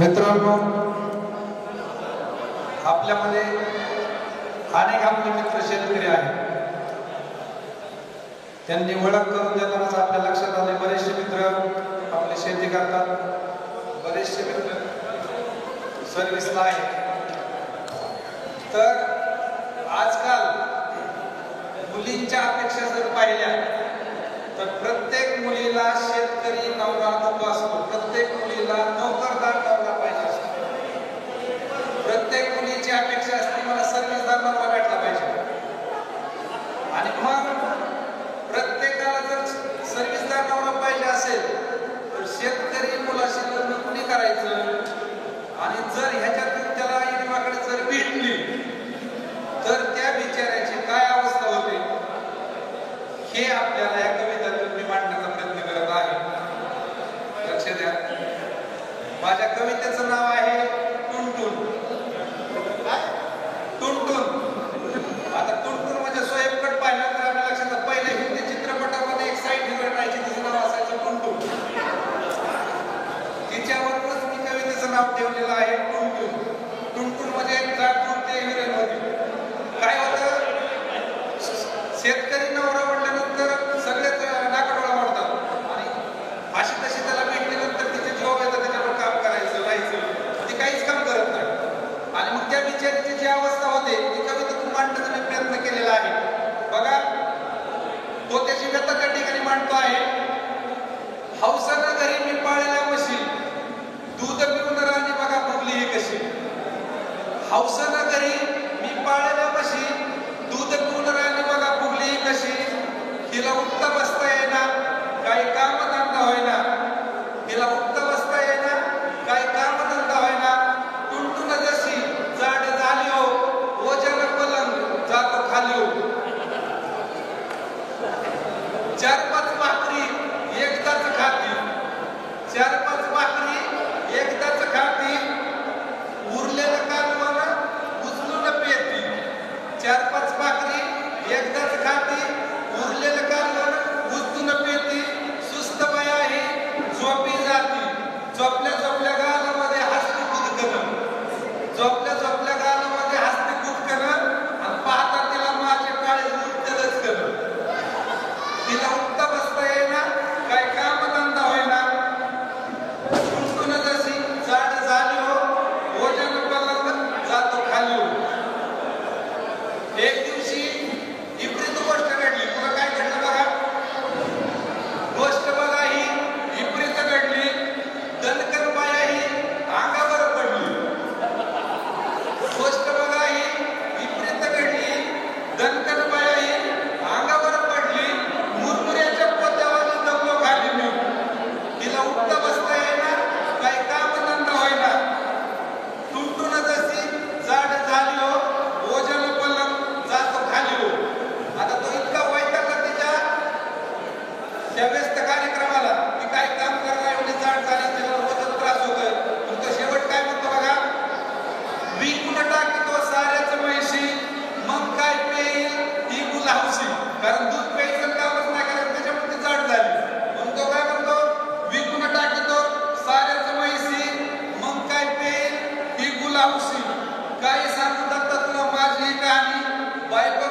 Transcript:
मित्रांनो आपल्यामध्ये अनेक आपले मित्र शेतकरी आहेत. त्यांनी ओळख करून देतानाच आपल्या लक्षात आले. बरेचसे मित्र आपले शेती करतात. बरेचसे मित्र सर्विस आहेत. तर आजकाल मुलींच्या अपेक्षा जर पाहिल्या तर प्रत्येक मुलीला शेतकरी नवरात्र माझ्या कवितेचं नाव आहे टुनटुन. काय? टुनटुन. आता टुनटुन म्हणजे स्वयंकट पाहिलं तर आपल्या लक्षात पहिल्या हिंदी चित्रपटामध्ये एक साईड निवड राहायची तिचं नाव असायचं टुनटुन. तिच्यावरूनच मी कवितेचं नाव ठेवलेलं आहे टुनटुन. टुनटुन म्हणजे जात टुनते हिरेन काय होतं? शेतकरी नवरा कथा त्या ठिकाणी मांडतो आहे. हौसानं घरी मी पाळल्या म्हशी दूध पिऊन राणी बघा भोगली ही कशी. हौसाना घरी मी पाळल्या म्हशी दूध पिऊन राणी बघा भोगली ही कशी. हिला उत्तर Два пляж काय सांगू लागतात तुला माझी कहाणी बायको